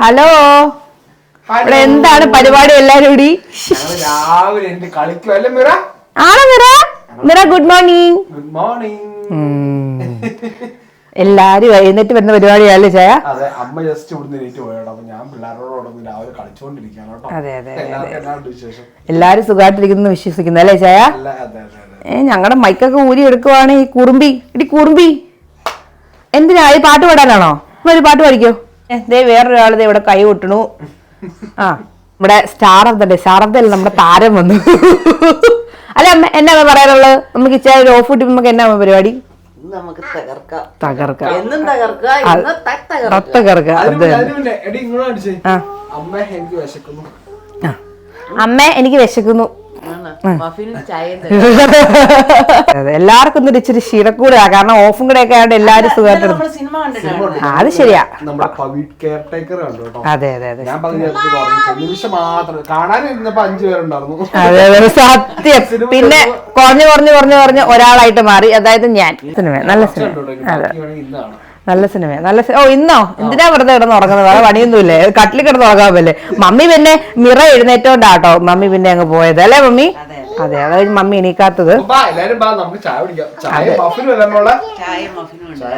Hello. ഇവിടെ എന്താണ് പരിപാടി എല്ലാരും കൂടി രാവിലെ എന്റെ മിറ? ആണോ Mira? Mira good morning good morning എല്ലാരും എഴുന്നേറ്റ് വരുന്ന പരിപാടിയല്ലേ ചായ? അതെ അമ്മ ജസ്റ്റ് ഇവിടുന്ന് എണീറ്റ് പോയോട്ടോ അപ്പൊ ഞാൻ പിള്ളേരോടൊന്ന് രാവിലെ കളിച്ചുകൊണ്ടിരിക്കുകയാണ് കേട്ടോ. അതെ, അതെ, എല്ലാരും സുഖമായിട്ടിരിക്കുന്നു വിശ്വസിക്കുന്നു അല്ലേ ചായ? ഏ ഞങ്ങളുടെ മൈക്കൊക്കെ ഊരി എടുക്കുവാണ് ഈ കുറുമ്പി. ഇടി കുറുമ്പി എന്തിനാ ഈ പാട്ട് പാടാനാണോ? ഒരു പാട്ട് പാടിക്കോ. ദേ വേറൊരാൾ ദേ ഇവിടെ കൈ കൊട്ടണു. ആ ഇവിടെ star of the day star of the നമ്മുടെ താരം വന്നു. അല്ല അമ്മ എന്നാ പറയാനുള്ളത്? നമുക്ക് ഇച്ചിരി ഒരു ഓഫ് കിട്ടി നമുക്ക് എന്നാ പരിപാടി? നമുക്ക് തകർക്കാം. തകർക്കാം. എന്നും തകർക്കാം ഇന്ന് തക് തകർക്കാം. അമ്മ എനിക്ക് വിശക്കുന്നു. എല്ലാവർക്കും ഒരു ഇച്ചിരി ക്ഷീണക്കൂടാ കാരണം ഓഫും കൂടെ ഒക്കെ ആയതുകൊണ്ട് എല്ലാവരും സുഖമായിട്ട് അത് ശരിയാ. അതെ അതെ അതെ. അതെ അതെ സത്യം. പിന്നെ കുറഞ്ഞു കുറഞ്ഞു കുറഞ്ഞു കുറഞ്ഞ് ഒരാളായിട്ട് മാറി. അതായത് ഞാൻ. സിനിമ. നല്ല സിനിമ? അതെ. നല്ല സിനിമ നല്ല ഓ ഇന്നോ? എന്തിനാ വെറുതെ കിടന്ന് ഉറങ്ങുന്നത്? വേറെ പണിയൊന്നുമില്ലേ? കട്ടിൽ കിടന്ന് ഉറങ്ങാൻ പറ്റില്ലേ? മമ്മി പിന്നെ മിറ എഴുന്നേറ്റോണ്ടാട്ടോ. മമ്മി പിന്നെ അങ്ങ് പോയത്. അല്ലേ മമ്മി? അതെ അതായത് മമ്മി എണീക്കാത്തത്.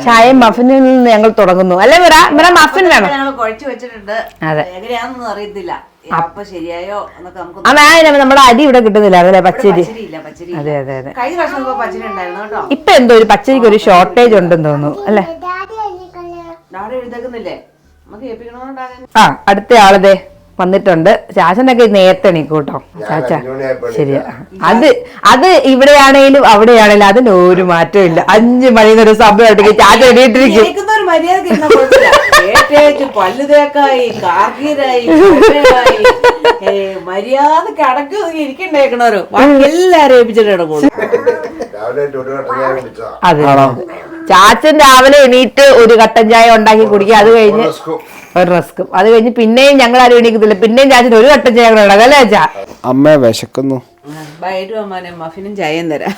ചായ മഫിനിൽ നിന്ന് ഞങ്ങൾ തുടങ്ങുന്നു. അല്ലേ മിറ? മിറ മഫിൻ വേണം? ഞങ്ങൾ കുഴച്ചു വെച്ചിട്ടുണ്ട്. അതെ. എങ്ങനെയാണെന്നൊന്നും അറിയത്തില്ല. അതായത് നമ്മുടെ അരി ഇവിടെ കിട്ടുന്നില്ല അതല്ലേ പച്ചരി? അതെ അതെ അതെ. ഇപ്പൊ എന്തോ ഒരു പച്ചരിക്ക് ഒരു ഷോർട്ടേജ് ഉണ്ടെന്ന് തോന്നുന്നു അല്ലേ? ആ അടുത്ത ആളതെ വന്നിട്ടുണ്ട്. ചാച്ചനൊക്കെ നേരത്തെ എണീക്കൂട്ടോ ചാച്ച ശരിയാ. അത് അത് ഇവിടെയാണേലും അവിടെയാണേലും അതിന് ഒരു മാറ്റവും ഇല്ല. അഞ്ചു മണി ചാച്ച ചാച്ച ഒരു പല്ല് തേക്കായി കാർഗീരായി മര്യാദയ്ക്ക് അടക്കി ഇരിക്കണ്ടേക്കണോരോ എല്ലാരും ഏൽപ്പിച്ചിട്ട് കിടക്കുള്ളൂ വട്ടം ഞാൻ വിളിച്ചതാ അതെ. ചാച്ചൻ രാവിലെ എണീറ്റ് ഒരു കട്ടൻ ചായ ഉണ്ടാക്കി കുടിക്കുക. അത് കഴിഞ്ഞ്. ഒരു റസ്കും അത് കഴിഞ്ഞ് പിന്നെയും ഞങ്ങൾ ആരും എണീക്കത്തില്ല. പിന്നെയും ചാച്ചൻ ഒരു വട്ടം ചായ കൂടെ ഉണ്ടാകും അല്ലേ ചാ? അമ്മ വിശക്കുന്നു. മഫിനും ചായയും തരാം.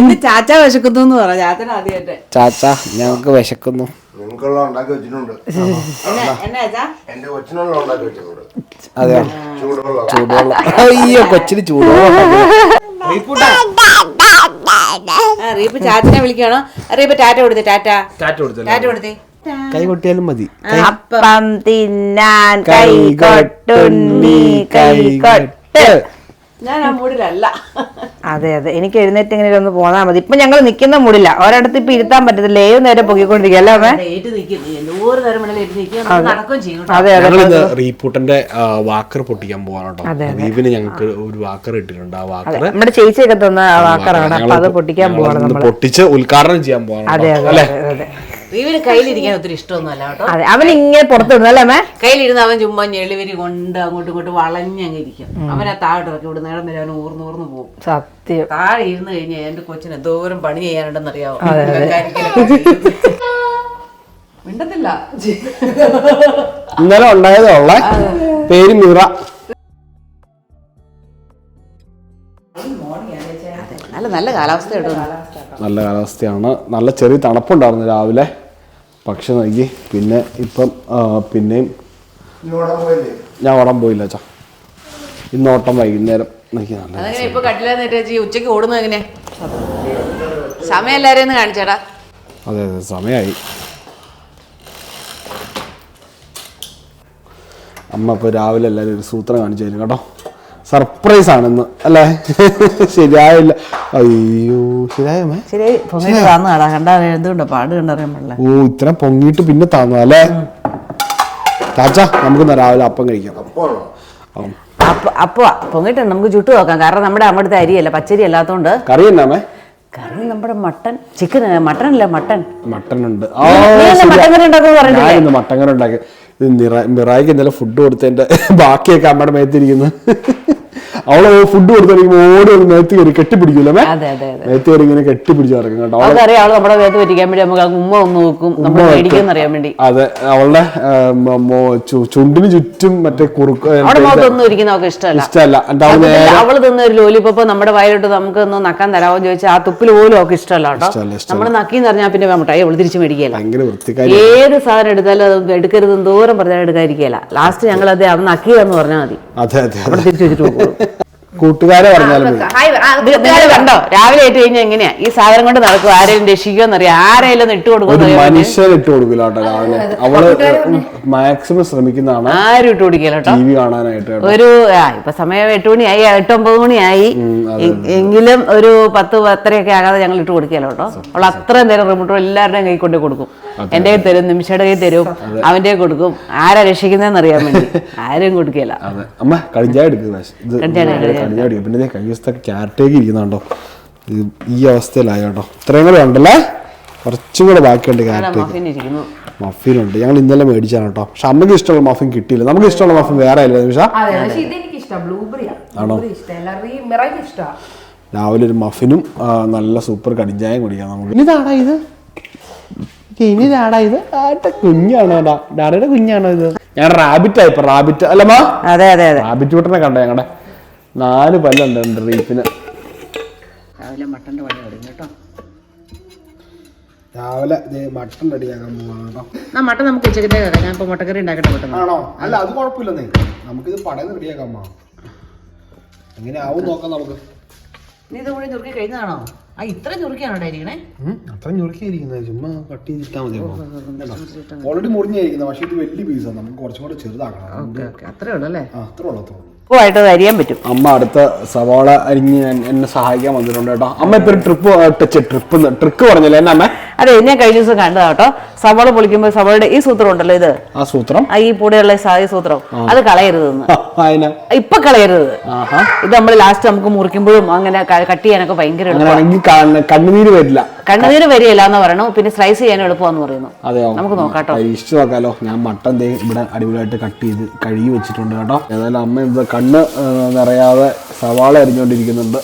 ഇന്ന് ചാച്ച വിശക്കുന്നു എന്ന് പറ ചാച്ചൻ ആദ്യമായിട്ട്. ചാച്ച ഞങ്ങൾക്ക് വിശക്കുന്നു. നിങ്ങൾക്കുള്ള ഉണ്ടാക്കി വെച്ചിട്ടുണ്ട്. എന്നാ എന്നാ ചാ? എന്റെ കൊച്ചിനുള്ള ഉണ്ടാക്കി വെച്ചിട്ടുണ്ട്. അതെയോ? ചൂടുവെള്ളം. ചൂടുവെള്ളം. അയ്യോ കൊച്ചിന് ചൂടുവെള്ളം റീപ്പ് ചാച്ചനെ വിളിക്കണോ റീപ്പ് ടാറ്റ കൊടുത്തേ ടാറ്റ. ടാറ്റ കൊടുത്തല്ലേ? ടാറ്റ കൊടുത്തേ. കൈ കൊട്ടിയാലും മതി. അപ്പം തിന്നാൻ കൈകൊട്ടുണ്ണി കൈകൊട്ട്. ഞാൻ ആ മൂഡിലല്ല അതെ അതെ. എനിക്ക് എഴുന്നേറ്റ് ഇങ്ങനെ ഒന്ന് പോന്നാ മതി. ഇപ്പൊ ഞങ്ങൾ നിൽക്കുന്ന മൂടില്ല. ഒരിടത്ത് ഇപ്പൊ ഇരുത്താൻ പറ്റത്തില്ല. ഏത് നേരം പൊക്കിക്കൊണ്ടിരിക്കും. അല്ലേ കേട്ടോ. അതെ അതെ. റീപൂട്ടന്റെ വാക്കർ പൊട്ടിക്കാൻ പോവാണ് റീവിന് ഞങ്ങൾക്ക് ഒരു വാക്കർ ഇട്ടിട്ടുണ്ട്. ആ വാക്കർ നമ്മുടെ ചേച്ചിയൊക്കെ തന്ന വാക്കറാണ്. അപ്പൊ അത് പൊട്ടിക്കാൻ പോവാണ് പൊട്ടിച്ച് ഉദ്ഘാടനം ചെയ്യാൻ പോവാണ് അതെ കേട്ടോ. അതെ അതെ. റീവിന് കയ്യിലിരിക്കാൻ ഒത്തിരി ഇഷ്ടമൊന്നുമല്ല കേട്ടോ. അതെ അവൻ ഇങ്ങനെ പുറത്തിടുന്നു അല്ലേ അമ്മേ? കയ്യിലിരുന്ന് അവൻ ചുമ്മാ ഞെളിവരി കൊണ്ട് അങ്ങോട്ടും ഇങ്ങോട്ടും വളഞ്ഞങ്ങ് ഇരിക്കും അവനെ താഴോട്ട് ഇറക്കി ഇവിടെ നേരം വരെ അവൻ ഊർന്ന് ഊർന്ന് പോകും. സത്യം. താഴെ ഇരുന്ന് കഴിഞ്ഞാൽ എന്റെ കൊച്ചിന് എന്തോരം പണി ചെയ്യാനുണ്ടെന്ന് അറിയാവോ? മിണ്ടത്തില്ല. ഇന്നലെ ഉണ്ടായതുള്ള പേര് മിറ. നല്ല നല്ല കാലാവസ്ഥ കേട്ടോ. നല്ല കാലാവസ്ഥയാണ്. നല്ല ചെറിയ തണുപ്പുണ്ടായിരുന്നു രാവിലെ. പക്ഷെ നോക്കി പിന്നെ ഇപ്പം പിന്നെയും ഞാൻ ഓടാൻ പോയില്ല അച്ഛാ ഇന്ന് ഓട്ടം വൈകുന്നേരം. നോക്കി നല്ല ഇപ്പൊ ഉച്ചയ്ക്ക് എങ്ങനെ സമയം കാണിച്ചേടാ അതെ അതെ സമയമായി അമ്മ ഇപ്പോൾ രാവിലെ എല്ലാവരും ഒരു സൂത്രം കാണിച്ചു തരും കേട്ടോ. സർപ്രൈസ് ആണെന്ന് അല്ലെ? ശരിയായില്ല. അയ്യോ ശരിയായമേ ശരി പൊങ്ങിട്ട് കണ്ടാ പാട് കണ്ടറിയാൻ പാടില്ല. ഓ ഇത്ര പൊങ്ങിയിട്ട് പിന്നെ താന്നു അല്ലേ? ചാച്ചാ നമുക്ക് രാവിലെ അപ്പം കഴിക്കാം. അപ്പൊ. അപ്പൊ. പൊങ്ങിട്ട് നമുക്ക് ചുട്ടു നോക്കാം. കാരണം നമ്മുടെ അമ്മടുത്തെ അരിയല്ല പച്ചരി അല്ലാത്തോണ്ട്. കറി എന്നാമേ കറി നമ്മുടെ മട്ടൻ. Chicken mutton. അല്ല മട്ടൻ മട്ടൻ ഉണ്ട് മട്ടൻ കറി? ഞാനിന്ന് മട്ടൻ കറി ഉണ്ടാക്കി. മിറായിക്ക് ഇന്നലെ ഫുഡ് കൊടുത്തതിന്റെ ബാക്കിയൊക്കെ അമ്മയുടെ മേത്തിരിക്കുന്നു അവൾ ഫുഡ് കൊടുത്തിരിക്കുമ്പോൾ ഓടി ഒരു മേത്ത് കയറി കെട്ടിപ്പിടിക്കൂലേ നേരത്തെ കയറി ഇങ്ങനെ കെട്ടിപ്പിടിച്ച് നടക്കും കേട്ടോ. അവൾ അതറിയാം അവൾ നമ്മുടെ വേഗത്ത് പറ്റിക്കാൻ വേണ്ടി നമുക്ക് ഉമ്മ ഒന്ന് നോക്കും നമ്മൾ അറിയാൻ വേണ്ടി. അതെ അവളുടെ ചുണ്ടിന് ചുറ്റും മറ്റേ കുറുക്ക് ഇഷ്ടമല്ല. അവൾ തിന്ന ഒരു ലോലിപ്പോപ്പ് നമ്മുടെ വയലോട്ട് നമുക്ക് ഒന്ന് നക്കാൻ തരാമോ ചോദിച്ചാൽ ആ തുപ്പിൽ പോലും അവൾക്ക് ഇഷ്ടമല്ല കേട്ടോ. നമ്മൾ നക്കിന്ന് പറഞ്ഞാൽ പിന്നെ മിഠായി അവൾ തിരിച്ചു വൃത്തിക്കാരി. ഏത് സാധനം എടുത്താലും അത് എടുക്കരുത് ദൂരം പറഞ്ഞാൽ എടുക്കാതിരിക്കല ലാസ്റ്റ് ഞങ്ങൾ അത് അവൻ നക്കിയതെന്ന് പറഞ്ഞാൽ മതി. അതെ അതെ തിരിച്ചു വെച്ചിട്ട് പോകും. കൂട്ടുകാരെ പറഞ്ഞാലും കണ്ടോ? രാവിലെ ആയിട്ട് കഴിഞ്ഞാൽ എങ്ങനെയാ? ഈ സാധനം കൊണ്ട് നടക്കും ആരെയും രക്ഷിക്കുമെന്നറിയാം ആരെയും ഒന്ന് ഇട്ട് കൊടുക്കും മനുഷ്യൻ ഇട്ട് കൊടുക്കില്ല കേട്ടോ രാവിലെ. അവൾ മാക്സിമം ശ്രമിക്കുന്നതാണ് ആരും ഇട്ട് കൊടുക്കില്ല ടി വി കാണാനായിട്ട് ഒരു ആ ഇപ്പൊ സമയം എട്ട് മണിയായി എട്ട് ഒമ്പത് മണിയായി. എങ്കിലും ഒരു പത്ത് പത്തരയൊക്കെ ആകാതെ ഞങ്ങൾ ഇട്ട് കൊടുക്കില്ല കേട്ടോ. അവൾ അത്രയും നേരം റിമോട്ട് എല്ലാവരുടെയും കൈ കൊണ്ട് കൊടുക്കും. എന്റെ കയ്യിൽ തരും നിമിഷയുടെ കയ്യിൽ തരും. അവന്റെ കൊടുക്കും. ആരാ രക്ഷിക്കുന്നതെന്ന് അറിയാൻ വേണ്ടി. ആരും കൊടുക്കില്ല. അതെ. അമ്മ കടിഞ്ചായ എടുക്കുന്ന പിന്നെ കഴിഞ്ഞ ദിവസത്തെ ക്യാരറ്റേക്ക് ഇരിക്കുന്നുണ്ടോ? ഈ അവസ്ഥയിലായോട്ടോ ഇത്രയും കൂടെ ഉണ്ടല്ലേ? കുറച്ചും കൂടെ ബാക്കിയുണ്ട് ക്യാരറ്റേക്ക്. മഫിൻ ഇരിക്കുന്നു. മഫിനുണ്ട് ഞങ്ങൾ ഇന്നലെ മേടിച്ചാണ് കേട്ടോ. പക്ഷെ അമ്മയ്ക്ക് ഇഷ്ടമുള്ള മഫിൻ കിട്ടിയില്ല. നമുക്ക് ഇഷ്ടമുള്ള മഫിൻ വേറെ അല്ലേ നിമിഷ. ഇഷ്ടമാണ്. രാവിലെ ഒരു മഫിനും നല്ല സൂപ്പർ കടിഞ്ചായം കുടിക്കാം നമുക്ക്. ഇതാടാ ഇത്? ഇനിതാടാ ഇത് ആട്ടെ കുഞ്ഞാണോ? ഡാ ഡാഡയുടെ കുഞ്ഞാണോ ഇത്? ഞാൻ റാബിറ്റ് ആയിപ്പോ റാബിറ്റ് അല്ലമ്മ അതെ അതെ അതെ. റാബിറ്റ് കൂട്ടനെ കണ്ട ഞങ്ങടെ? നാല് പല്ലുണ്ട് റീപ്പിന് രാവിലെ മട്ടന്റെ പണി തുടങ്ങി കേട്ടോ. രാവിലെ മട്ടൻ റെഡിയാക്കാൻ പോവാണ്? കേട്ടോ ആ മട്ടൻ നമുക്ക് ഉച്ചക്കത്തേക്ക് ഞാൻ ഇപ്പൊ മുട്ടക്കറി ഉണ്ടാക്കട്ടെ പെട്ടെന്ന്. ആണോ? അല്ല അത് കുഴപ്പമില്ലെന്നേ നമുക്കിത് പടയിൽ റെഡിയാക്കാം എങ്ങനെ ആവും നോക്കാം നമുക്ക്. നീ ഇത് കൂടി നുറുക്കി കഴിഞ്ഞതാണോ? ആ ഇത്ര ഞുറുക്കിയാണോ ഉണ്ടായിരിക്കണേ അത്ര ഞുറുക്കിയിരിക്കുന്നത് ചുമ്മാ കട്ട് ചെയ്തിട്ടാ മതി. ഓൾറെഡി മുറിഞ്ഞായിരിക്കുന്നത് പക്ഷേ ഇത് വലിയ പീസാണ് നമുക്ക് കുറച്ചും കൂടെ ചെറുതാക്കണം. Okay okay. അത്രേ ഉള്ളൂ അല്ലേ? അത്രേ ഉള്ളൂ അത്രേ ഉള്ളൂ. അരിയാൻ പറ്റും. അമ്മ അടുത്ത സവാള അരിഞ്ഞ് ഞാൻ എന്നെ സഹായിക്കാൻ വന്നിട്ടുണ്ട് കേട്ടോ. അമ്മ ഇപ്പൊ ട്രിപ്പ് ടച്ച് ട്രിപ്പ് ട്രിക്ക് പറഞ്ഞല്ലേ എന്നാ അമ്മ? അതെ ഞാൻ കഴിഞ്ഞ ദിവസം കണ്ടതാ കേട്ടോ. സവാള പൊളിക്കുമ്പോൾ സവാളയുടെ ഈ സൂത്രം ഉണ്ടല്ലോ ഇത്. ആ സൂത്രം? ആ ഈ പൂടെയുള്ള ഈ സൂത്രം. അത് കളയരുതെന്ന്. അതിനാ? ഇപ്പൊ കളയരുത്. ഇത് നമ്മൾ ലാസ്റ്റ് നമുക്ക് മുറിക്കുമ്പോഴും അങ്ങനെ കട്ട് ചെയ്യാനൊക്കെ ഭയങ്കര കണ്ണുനീര് വരില്ല. കണ്ണുനീര് വരികയില്ല എന്ന് പറയണു. പിന്നെ സ്ലൈസ് ചെയ്യാൻ എളുപ്പമാന്ന് പറയുന്നു. നമുക്ക് നോക്കാട്ടോ. പരീക്ഷിച്ച് നോക്കാലോ. ഞാൻ മട്ടൻ ഇവിടെ അടിപൊളിയായിട്ട് കട്ട് ചെയ്ത് കഴുകി വെച്ചിട്ടുണ്ട് കേട്ടോ. ഏതായാലും അമ്മ ഇത് കണ്ണ് നിറയാതെ സവാള അരിഞ്ഞുകൊണ്ടിരിക്കുന്നുണ്ട്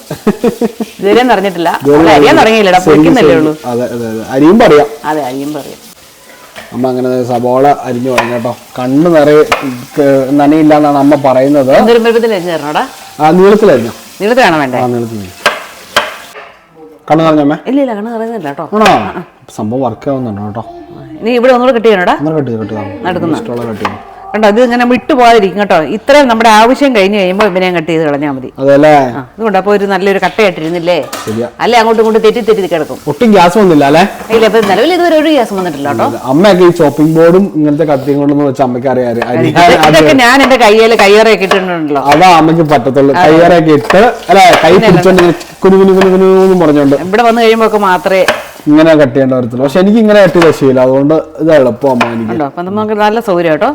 ഇതുവരെ നിറഞ്ഞിട്ടില്ല അരിയാൻ തുടങ്ങിയില്ലടാ. ശരി, പൊളിക്കുന്നല്ലേ ഉള്ളൂ. അതെ അതെ അതെ. അരിയും പറയാം. അതെ അരിയും പറയും. അമ്മ അങ്ങനെ സബോള അരിഞ്ഞു തുടങ്ങി കേട്ടോ. കണ്ണ് നിറയെ നനയില്ല എന്നാണ് അമ്മ പറയുന്നത്. ആ നീളത്തിലരിഞ്ഞോ നീളത്തിലാണോ വേണം ആ നീളത്തിൽ കണ്ണ് നിറഞ്ഞമ്മേ ഇല്ല ഇല്ല കണ്ണ് നിറയുന്നില്ല കേട്ടോ. ആണോ? സംഭവം വർക്ക് ആവുന്നുണ്ടോ കേട്ടോ? നീ ഇവിടെ ഒന്നുകൂടെ കട്ട് ചെയ്യണോടാ? അങ്ങനെ കട്ട് കട്ട് നടക്കുന്ന. ഇഷ്ടമുള്ള കട്ട് ചെയ്യാം. കണ്ടോ? ഇത് ഇങ്ങനെ വിട്ടുപോകാതിരിക്കും കേട്ടോ. ഇത്രയും നമ്മുടെ ആവശ്യം കഴിഞ്ഞ് കഴിയുമ്പോൾ ഇവനെ കട്ട് ചെയ്ത് കളഞ്ഞാൽ മതി. അതല്ലേ? അതുകൊണ്ട് അപ്പോൾ ഒരു നല്ലൊരു കട്ടയായിട്ടിരുന്നില്ലേ? അല്ലെ? അങ്ങോട്ടും ഇങ്ങോട്ടും തെറ്റി തെറ്റി കിടക്കും. ഒട്ടും ഗ്യാസ് വന്നില്ല അല്ലേ? ഇല്ല ഇപ്പൊ നിലവിൽ ഇതുവരെ ഒരു ഗ്യാസ് വന്നിട്ടില്ല കേട്ടോ. അമ്മയൊക്കെ ഈ ചോപ്പിംഗ് ബോർഡും ഇങ്ങനത്തെ കത്തിയും കൊണ്ടൊന്നും വെച്ച് അമ്മയ്ക്ക് അറിയാം അരിയാൻ ഇതൊക്കെ ഞാൻ എന്റെ കയ്യിൽ കയ്യേറൊക്കെ ഇട്ടിട്ടുണ്ടല്ലോ. അതാ അമ്മയ്ക്ക് പറ്റത്തുള്ളൂ. കയ്യേറൊക്കെ ഇട്ട് അല്ലെ? കൈ പിടിച്ചോണ്ട് കുനു കുനു കുനു കുനു എന്ന് പറഞ്ഞോണ്ട്. ഇവിടെ വന്നു കഴിയുമ്പോ മാത്രമേ ഇങ്ങനെ കട്ട് ചെയ്യേണ്ട വരത്തുള്ളൂ പക്ഷെ എനിക്ക് ഇങ്ങനെ കട്ട് ചെയ്ത ശീലം അതുകൊണ്ട് ഇത് എളുപ്പമാണ് അമ്മ എനിക്ക് ഉണ്ടോ? അപ്പൊ നമുക്ക് നല്ല സൗകര്യം കേട്ടോ.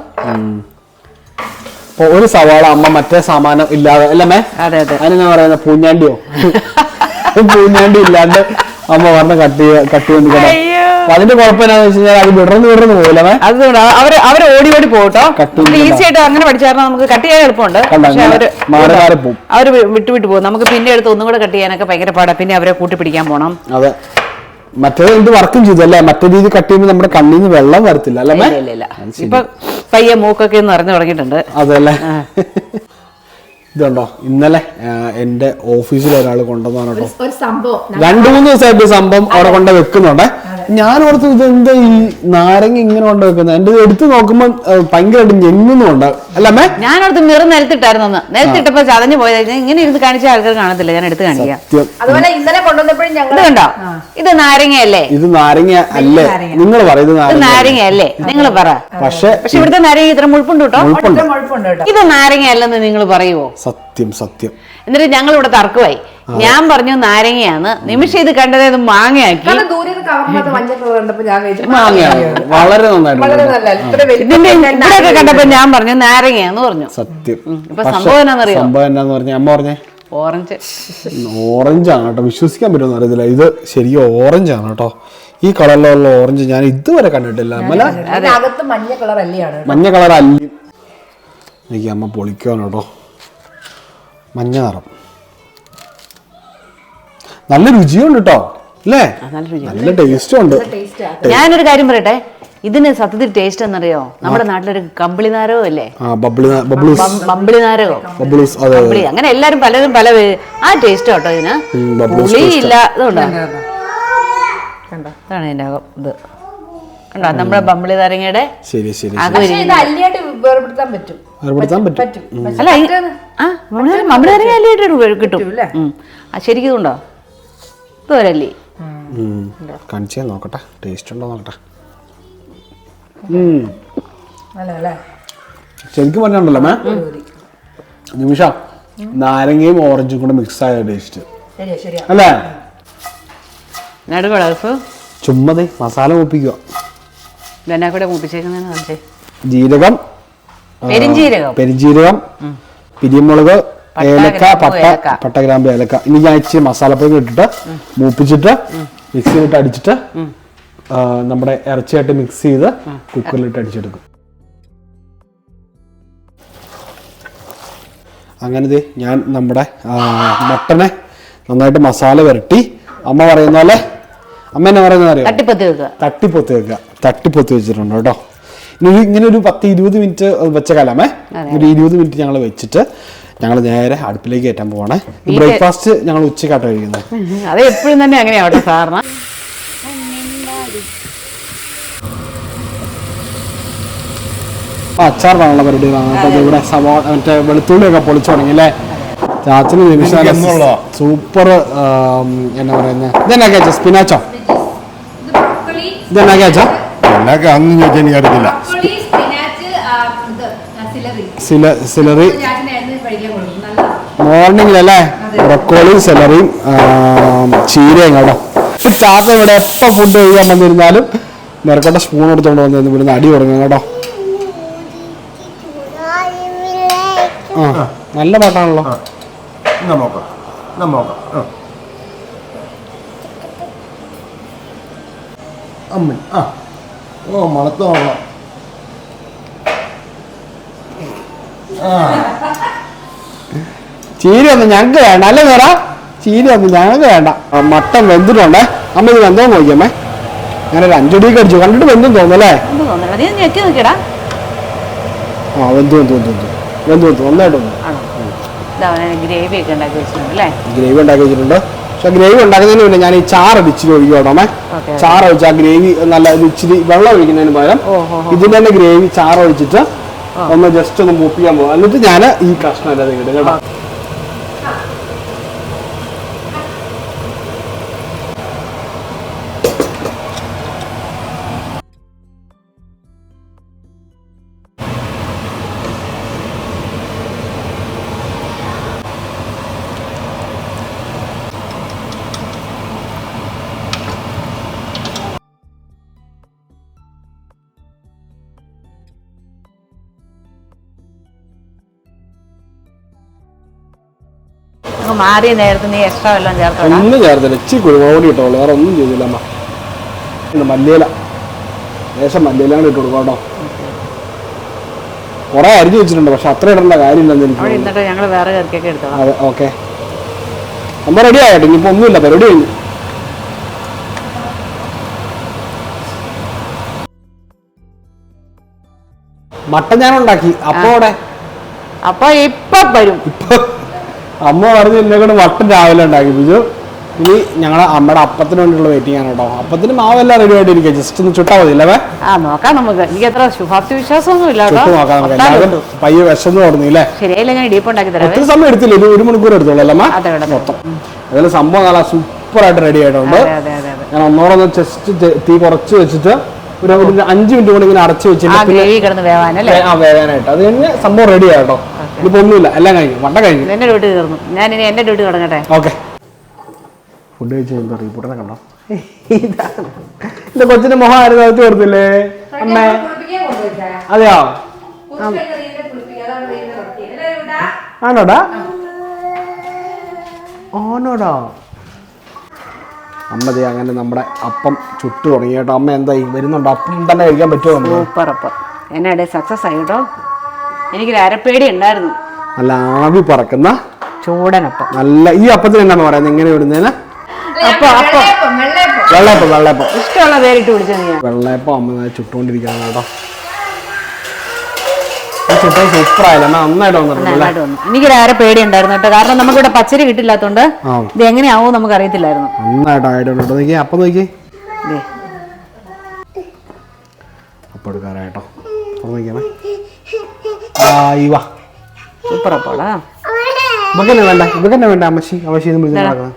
ഒരു സവാള അമ്മ മറ്റേ സാമാനം ഇല്ലാതെ അല്ലമ്മേ അതെ അതെ. അതിനെന്നാ പറയുന്ന? പൂഞ്ഞാണ്ടിയോ? പൂഞ്ഞാണ്ടി ഇല്ലാണ്ട് അമ്മ പറഞ്ഞ കട്ട് ചെയ്യ കട്ട് ചെയ്ത്. അപ്പൊ അതിന്റെ കുഴപ്പം എന്താണെന്ന് വെച്ച് കഴിഞ്ഞാൽ അത് വിടർന്ന് വിടർന്ന് അതുകൊണ്ട് അവർ അവർ ഓടി ഓടി Cut ഈസി ആയിട്ട് അങ്ങനെ പഠിച്ചാൽ നമുക്ക് കട്ട് ചെയ്യാൻ എളുപ്പമുണ്ട്. കണ്ടോ, പക്ഷെ ഇങ്ങനെ അവർ മാറി മാറി പോകും അവർ വി- വിട്ടു വിട്ടു പോകും നമുക്ക് പിന്നെ എടുത്ത് ഒന്നും കൂടെ കട്ട് ചെയ്യാനൊക്കെ ഭയങ്കര പാടാ. പിന്നെ അവരെ കൂട്ടി പിടിക്കാൻ പോണം. അതെ. മറ്റേത് എന്ത് വർക്കും ചെയ്തു അല്ലേ മറ്റേ രീതി കട്ട് ചെയ്യുമ്പോൾ നമ്മുടെ കണ്ണിൽ നിന്ന് വെള്ളം വരത്തില്ല അല്ലേ ഇപ്പൊ പയ്യെ മൂക്കൊക്കെ എന്ന് നിറഞ്ഞു തുടങ്ങിയിട്ടുണ്ട്. അതല്ലേ ഇതുണ്ടോ? ഇന്നലെ എന്റെ ഓഫീസിൽ ഒരാൾ കൊണ്ടുവന്നാണ് കേട്ടോ. രണ്ടു മൂന്ന് ദിവസമായിട്ട് സംഭവം അവിടെ കൊണ്ട് വെക്കുന്നുണ്ട്. ഞാൻ ഓർത്ത് ഇതെന്താ എന്താ ഈ നാരങ്ങ ഇങ്ങനെ കൊണ്ട് വെക്കുന്നത്? എന്റെ എടുത്ത് നോക്കുമ്പോ ഭയങ്കരമായിട്ട് ഞെങ്ങുന്നുണ്ട് അല്ലമ്മേ ഞാൻ മിറ നിരത്തിട്ടായിരുന്നു നിരത്തിട്ടപ്പോ ചതഞ്ഞു പോയത്. ഇങ്ങനെ ഇരുന്ന് കാണിച്ച ആൾക്കാർ കാണത്തില്ല. ഞാൻ എടുത്ത് കാണിക്കാം. അതുപോലെ ഇന്നലെ കൊണ്ടുവന്നപ്പോഴും ഞങ്ങൾ ഇത് കണ്ടോ? ഇത് നാരങ്ങയല്ലേ? ഇത് നാരങ്ങ അല്ലേ? നിങ്ങൾ പറയുന്നത് ഇത് നാരങ്ങ നാരങ്ങയല്ലേ? നിങ്ങൾ പറ. പക്ഷെ പക്ഷെ ഇവിടുത്തെ നാരങ്ങ ഇത്ര മുഴുപ്പുണ്ട് കേട്ടോ. ഇത് നാരങ്ങ കേട്ടോ. ഇത് നാരങ്ങയല്ലെന്ന് നിങ്ങൾ പറയുവോ? സത്യം സത്യം. എന്നിട്ട് ഞങ്ങൾ ഇവിടെ തർക്കമായി ഞാൻ പറഞ്ഞു നാരങ്ങയാണ്. നിമിഷം ഇത് കണ്ടത് ഇത് മാങ്ങയാക്കി. വളരെ വളരെ നന്നായിട്ട് കണ്ടപ്പോ ഞാൻ പറഞ്ഞു നാരങ്ങയാന്ന് പറഞ്ഞു. സത്യം. ഇപ്പൊ സംഭവം എന്നാന്നറിയോ? സംഭവം എന്നാന്ന് പറഞ്ഞ? അമ്മ പറഞ്ഞേ? ഓറഞ്ച്. ഓറഞ്ച് ആണ് കേട്ടോ. വിശ്വസിക്കാൻ പറ്റുമെന്ന് അറിയത്തില്ല ഇത് ശരിക്കും ഓറഞ്ച് ആണ് കേട്ടോ. ഈ കളറിലുള്ള ഓറഞ്ച് ഞാൻ ഇതുവരെ കണ്ടിട്ടില്ല. അമ്മല? അകത്ത് മഞ്ഞ കളർ അല്ലയാണ് മഞ്ഞ കളർ അല്ലി. എനിക്ക് അമ്മ പൊളിക്കാണ് കേട്ടോ. മഞ്ഞ നിറം. നല്ല രുചിയുണ്ട് കേട്ടോ അല്ലേ? നല്ല രുചി നല്ല ടേസ്റ്റും. ഉണ്ട് ഞാനൊരു കാര്യം പറയട്ടെ? ഇതിന് സത്യത്തിൽ ടേസ്റ്റ് എന്നറിയോ? നമ്മുടെ നാട്ടിലൊരു കമ്പിളി നാരകോ അല്ലേ ആ ബബിൾ ബബിളൂസ്. ബം- ബമ്പിളി നാരകോ ബബിളൂസ് അതെ അതെ. കമ്പിളി അങ്ങനെ എല്ലാരും പലരും പല ആ ടേസ്റ്റ് കേട്ടോ ഇതിന്. ഇല്ല ഇതുണ്ടോ? കണ്ടോ ഇതാണ് ഇതിന്റെ ഇത്. കണ്ടോ? നമ്മുടെ ബമ്പിളി തരങ്ങയുടെ ശരി ശരി വേർപെടുത്താൻ പറ്റും. വേർപെടുത്താൻ പറ്റും പറ്റും. അല്ല ആ ബമ്പിളി അല്ലിയായിട്ട് കിട്ടും? ആ ശരിക്കും ഉണ്ടോ ഇത് ഒരല്ലി ഉം. നോക്കട്ടെ. ടേസ്റ്റ് ഉണ്ടോ നോക്കട്ടെ. ശരിക്കും മേ. നിമിഷ നാരങ്ങയും ഓറഞ്ചും കൂടെ മിക്സ് ആയ ടേസ്റ്റ് അല്ലേ? നടുകളഫ് ചുമ്മതേ മസാല ഒപ്പിക്കുക ഇതെന്നാ കൂടെ മുട്ടിച്ചേക്കുന്നതെന്ന് കാണിച്ചേ ജീരകം പെരിഞ്ജീരകം. പെരിഞ്ജീരകം പിരിമുളക് ഏലക്ക പട്ട. പട്ട ഗ്രാമ്പ് ഏലക്ക. ഇനി ഞാൻ ഇച്ചിരി മസാലപ്പൊടി ഇട്ടിട്ട് മൂപ്പിച്ചിട്ട് മിക്സിയിലിട്ട് അടിച്ചിട്ട് നമ്മുടെ ഇറച്ചിയായിട്ട് മിക്സ് ചെയ്ത് കുക്കറിലിട്ട് അടിച്ചെടുക്കും. അങ്ങനെ ഞാൻ നമ്മുടെ മട്ടനെ നന്നായിട്ട് മസാല വരട്ടി. അമ്മ പറയുന്ന പോലെ അമ്മ എന്നെ പറയുന്നത് അറിയാം? തട്ടിപ്പത്തി വെക്കുക തട്ടിപ്പൊത്തി വെക്കുക തട്ടിപ്പൊത്തി വെച്ചിട്ടുണ്ട് കേട്ടോ. ഇനി ഇങ്ങനെ ഒരു പത്ത് ഇരുപത് മിനിറ്റ് വെച്ച കാലമേ. ഒരു ഇരുപത് മിനിറ്റ് ഞങ്ങൾ വെച്ചിട്ട് ഞങ്ങൾ നേരെ അടുപ്പിലേക്ക് കയറ്റാൻ പോവാണേ. ബ്രേക്ക്ഫാസ്റ്റ് ഞങ്ങൾ ഉച്ചക്കാട്ടോ കഴിക്കുന്നത്. അത് എപ്പോഴും തന്നെ അങ്ങനെയാവട്ടെ സാറിന് ആ അച്ചാറിടാനുള്ള പരിപാടി അപ്പോൾ ഇവിടെ സവാള മറ്റേ വെളുത്തുള്ളിയൊക്കെ പൊളിച്ചു തുടങ്ങി അല്ലേ? ചാച്ചന് നിമിഷം? സൂപ്പർ എന്നാ പറയുന്നത് ഇതെന്നാ കേച്ചോ സ്പിനാച്ചോ ഇതെന്നാ കേച്ച എന്നൊക്കെ അന്ന് ചോദിച്ചാൽ എനിക്കറിയത്തില്ല സില സിലറി മോർണിംഗിലല്ലേ ബ്രക്കോളിയും സെലറിയും ചീരയും കേട്ടോ ഇപ്പൊ ചാത്ത ഇവിടെ എപ്പോ ഫുഡ് കഴിക്കാൻ വന്നിരുന്നാലും നിരക്കോട്ടെ സ്പൂൺ എടുത്തോണ്ട് വന്നിരുന്നു ഇവിടുന്ന് അടി തുടങ്ങും കേട്ടോ ആ നല്ല പാട്ടാണല്ലോ. എന്നാ നോക്കാം. എന്നാ നോക്കാം. അമ്മ ആ. ഓ മണത്തോളം. ആ. ചീര ഒന്നും ഞങ്ങൾക്ക് വേണ്ട അല്ലേ നേറ ചീര ഒന്നും ഞങ്ങൾക്ക് വേണ്ട. മട്ടൻ വെന്തിട്ടുണ്ടേ. അമ്മ ഇത് വെന്തോ നോക്കിയമ്മേ. ഞാൻ ഒരു അഞ്ചടിയൊക്കെ അടിച്ചു. കണ്ടിട്ട് വെന്തും തോന്നല്ലേ ആ വെന്തു വെന്തു വെന്തു വെന്തു. വെന്തു വെന്തു. നന്നായിട്ടുണ്ട്. ഗ്രേവി ഉണ്ടാക്കി വെച്ചിട്ടുണ്ട്. പക്ഷെ ഗ്രേവി ഉണ്ടാക്കുന്നതിന് മുന്നേ ഞാൻ ഈ ചാറ് ഇച്ചിരി ഒഴിക്കും ഓക്കെ ചാറ് ഗ്രേവി നല്ല ഇച്ചിരി വെള്ളം ഒഴിക്കുന്നതിന് പകരം ഇതിന്റെ തന്നെ ഗ്രേവി ചാറ് ഒഴിച്ചിട്ട് ഒന്ന് ജസ്റ്റ് ഒന്ന് മൂപ്പിക്കാൻ പോകും എന്നിട്ട് ഞാൻ ഈ കഷ്ണം എല്ലാം ഇടും കേട്ടോ. മാറിയ നേരത്ത് നീ എക്സ്ട്രാ എല്ലാം ചേർത്തോളാം ഒന്നും ചേർത്തില്ല. ഇച്ചിരി കുരുമുളക് ഇട്ടോളൂ. വേറെ ഒന്നും ചെയ്തില്ല അമ്മ. മല്ലിയില. ലേശം മല്ലിയിലാണ് ഇട്ട് കൊടുക്കാം കേട്ടോ. കുറെ അരിഞ്ഞു വെച്ചിട്ടുണ്ട് പക്ഷെ അത്ര ഇടേണ്ട കാര്യമില്ലെന്ന് എനിക്ക്. ഞങ്ങൾ വേറെ കറിക്കൊക്കെ എടുത്തോളാം. അതെ ഓക്കെ. നമ്മൾ റെഡി ആയിട്ട് ഇനിയിപ്പോ ഒന്നുമില്ല പരിപാടി കഴിഞ്ഞു മട്ടൻ ഞാൻ ഉണ്ടാക്കി. അപ്പൊ അപ്പൊ ഇപ്പൊ വരും. ഇപ്പൊ അമ്മ പറഞ്ഞ് എന്നെ കൊണ്ട് മട്ടൻ രാവിലെ ഉണ്ടാക്കി. ബിജു ഇനി ഞങ്ങളെ അമ്മയുടെ അപ്പത്തിന് വേണ്ടിയുള്ള വെയിറ്റിംഗ് ആണ് കേട്ടോ അപ്പത്തിന് മാവെല്ലാം റെഡി ആയിട്ട് ഇരിക്കുക ജസ്റ്റ് ഒന്ന് ചുട്ടാ മതി അല്ലേ ആ നോക്കാം നമുക്ക്. എനിക്ക് അത്ര ശുഭാപ്തി വിശ്വാസമൊന്നും ഇല്ല ചുട്ട് നോക്കാം നമുക്ക്. എല്ലാവരും പയ്യെ വിശന്ന് തുടങ്ങി അല്ലേ ശരിയല്ല ഞാൻ ഇടിയപ്പം ഉണ്ടാക്കി തരാവേ. ഒത്തിരി സമയം എടുത്തില്ല. ഒരു ഒരു മണിക്കൂർ എടുത്തോളൂ അല്ലേ അതെ മൊത്തം. അതിൽ സംഭവം നല്ല സൂപ്പർ ആയിട്ട് റെഡി ആയിട്ടുണ്ട് ഞാൻ ഒന്നോടൊന്ന് ജസ്റ്റ് തീ കുറച്ച് വെച്ചിട്ട് ഒരു അഞ്ചു മിനിറ്റ് കൊണ്ട് ഇങ്ങനെ അടച്ചു വെച്ചിട്ട് ആ വേവാനായിട്ട്. അത് കഴിഞ്ഞ് സംഭവം റെഡി ആയിട്ടോ ഒന്നുമില്ല എല്ലാം കഴിഞ്ഞു. വണ്ട കഴിഞ്ഞു. എന്റെ ഡ്യൂട്ടി തീർന്നു. ഞാൻ ഇനി എന്റെ ഡ്യൂട്ടി തുടങ്ങട്ടെ? ഓക്കെ. ഫുഡ് കഴിച്ച് എന്താ കണ്ടോ? എന്റെ കൊച്ചിന്റെ മുഖം ആരും നോക്കി കൊടുത്തില്ലേ അമ്മേ. അതെയോ? ആണോടാ? ആണോടാ? അമ്മതേ അങ്ങനെ നമ്മുടെ അപ്പം ചുട്ടു തുടങ്ങി കേട്ടോ. അമ്മ എന്തായി? വരുന്നുണ്ടോ? അപ്പം തന്നെ കഴിക്കാൻ പറ്റുമോ? സൂപ്പർ അപ്പം. എന്നെ സക്സസ് ആയി കേട്ടോ. എനിക്കൊരു അരപ്പേടി ഉണ്ടായിരുന്നു. നല്ല ആവി പറക്കുന്ന ചൂടനപ്പം. നല്ല ഈ അപ്പത്തിന് എന്നാണ് പറയുന്നത്? എങ്ങനെ വിടുന്നതിന് അപ്പൊ അപ്പം. വെള്ളയപ്പം വെള്ളയപ്പം. ഇഷ്ടമുള്ള പേരിട്ട് വിളിച്ചാൽ ഞാൻ. വെള്ളയപ്പം അമ്മ ചുട്ടുകൊണ്ടിരിക്കുകയാണ് കേട്ടോ. ചുട്ടത് അമ്മ നന്നായിട്ട് വന്നിട്ടുണ്ട് നന്നായിട്ട് വന്നു. എനിക്കൊരു ആരെ പേടി ഉണ്ടായിരുന്നു കേട്ടോ. കാരണം നമുക്കിവിടെ പച്ചരി കിട്ടില്ലാത്തോണ്ട് ആ. ഇത് എങ്ങനെയാവോ നമുക്ക് അറിയത്തില്ലായിരുന്നു നന്നായിട്ട് ആയിട്ടുണ്ട് കേട്ടോ നോക്കി അപ്പം നോക്കി ദേ, അപ്പം എടുക്കാറായിട്ടോ. അപ്പം നോക്കിയാണേ ആ ഈ വാ സൂപ്പർ അപ്പോളാ ഇവക്കെന്നെ വേണ്ട ഇവക്കെന്നെ വേണ്ട അമ്മച്ചി. അമ്മച്ചി എന്ന് വിളിച്ചു നടക്കണം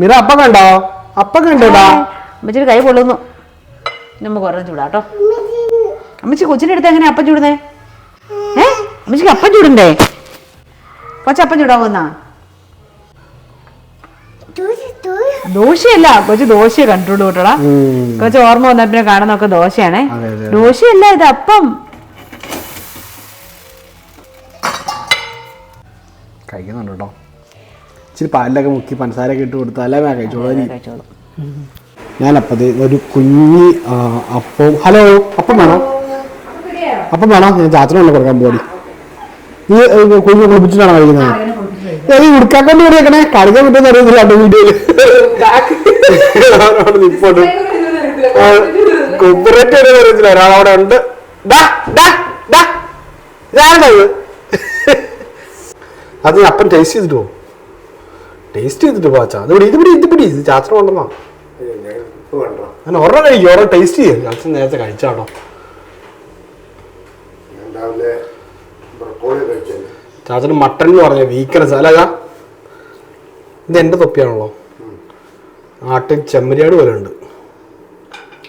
മിറ അപ്പ കണ്ടോ? അപ്പ കണ്ടോടാ അമ്മച്ചിയുടെ കൈ പൊള്ളുന്നു. നമുക്ക് കുറേ ചൂടാട്ടോ. അമ്മച്ചി കൊച്ചിന്റെ അടുത്ത് എങ്ങനെയാ അപ്പം ചൂടുന്നേ? ഏ? അമ്മച്ചിക്ക് അപ്പം ചൂടണ്ടേ? കൊച്ചപ്പം ചൂടാവുന്നാ ദോശയല്ല കൊച്ചു ദോശയെ കണ്ടുള്ളൂ കേട്ടോടാ കൊച്ചു ഓർമ്മ വന്ന പിന്നെ കാണുന്നൊക്കെ ദോശയാണേ. ദോശയല്ല ഇത് അപ്പം. കഴിക്കുന്നുണ്ട് കേട്ടോ. ഇച്ചിരി പാലിലൊക്കെ മുക്കി പഞ്ചസാരയൊക്കെ ഇട്ട് കൊടുത്താൽ അല്ലേ ഞാൻ കഴിച്ചോളൂ? ഞാനപ്പത് ഒരു കുഞ്ഞി അപ്പം ഹലോ അപ്പം വേണോ? അപ്പം വേണോ? ഞാൻ ചാച്ചനോട് കൊടുക്കാൻ പോടി ഈ കുഞ്ഞു കുളിപ്പിച്ചിട്ടാണ് കഴിക്കുന്നത്? ഈ ഉടുക്കാക്കൊണ്ട് കൊടുക്കണേ കളിക്കാൻ അറിയത്തില്ല കേട്ടോ വീഡിയോയിൽ അവനവിടെ നിപ്പോട്ട്. കുപ്പറേറ്റ് വരെ അറിയത്തില്ല ഒരാളവിടെ ഉണ്ട്. ഡാ, ഡാ, ഡാ. അത് നീ അപ്പം ടേസ്റ്റ് ചെയ്തിട്ട് പോകും. ടേസ്റ്റ് ചെയ്തിട്ട് പോവാ ചാ ഇത് പിടി ഇത് പിടി ഇത് ചാച്ചറ കൊണ്ടുവന്നോ. ഞാൻ ഒരെണ്ണം കഴിക്കും. ഒരെണ്ണം ടേസ്റ്റ് ചെയ്യും. ചാച്ചൻ നേരത്തെ കഴിച്ചാട്ടോ. ചാച്ചന് മട്ടൺ എന്ന് പറഞ്ഞ വീക്ക്നെസ് അല്ല ചാ ഇത് എന്റെ തൊപ്പിയാണല്ലോ. ആട്ടിൽ ചെമ്മരിയാട് പോലെ ഉണ്ട്.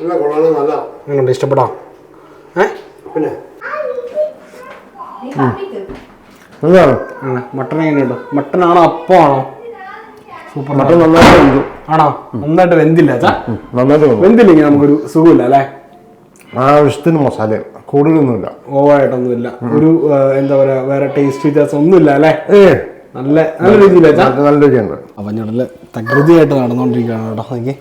നല്ല കൊള്ളാണ് നല്ല എങ്ങനെയുണ്ട് ഇഷ്ടപ്പെടാ. ഏ? പിന്നെ? മട്ടൺ എങ്ങനെയുണ്ട്? മട്ടൺ ആണോ അപ്പമാണോ സൂപ്പർ മട്ടൺ നന്നായിട്ട് ഉണ്ട് ആണോ? നന്നായിട്ട് വെന്തില്ല നന്നായിട്ട് വെന്തില്ലെങ്കിൽ നമുക്കൊരു സുഖമില്ല അല്ലേ? ആവശ്യത്തിന് മസാല. കൂടുതലൊന്നുമില്ല. ഓവറായിട്ടൊന്നുമില്ല. ഒരു എന്താ പറയാ വേറെ ടേസ്റ്റ് വ്യത്യാസം ഒന്നുമില്ല അല്ലേ നല്ല നല്ല രീതിയിലാ നല്ല രുചിയുണ്ട് അവഞ്ഞുടൽ തകൃതിയായിട്ട് നടന്നുകൊണ്ടിരിക്കുകയാണ് കേട്ടോ എനിക്ക്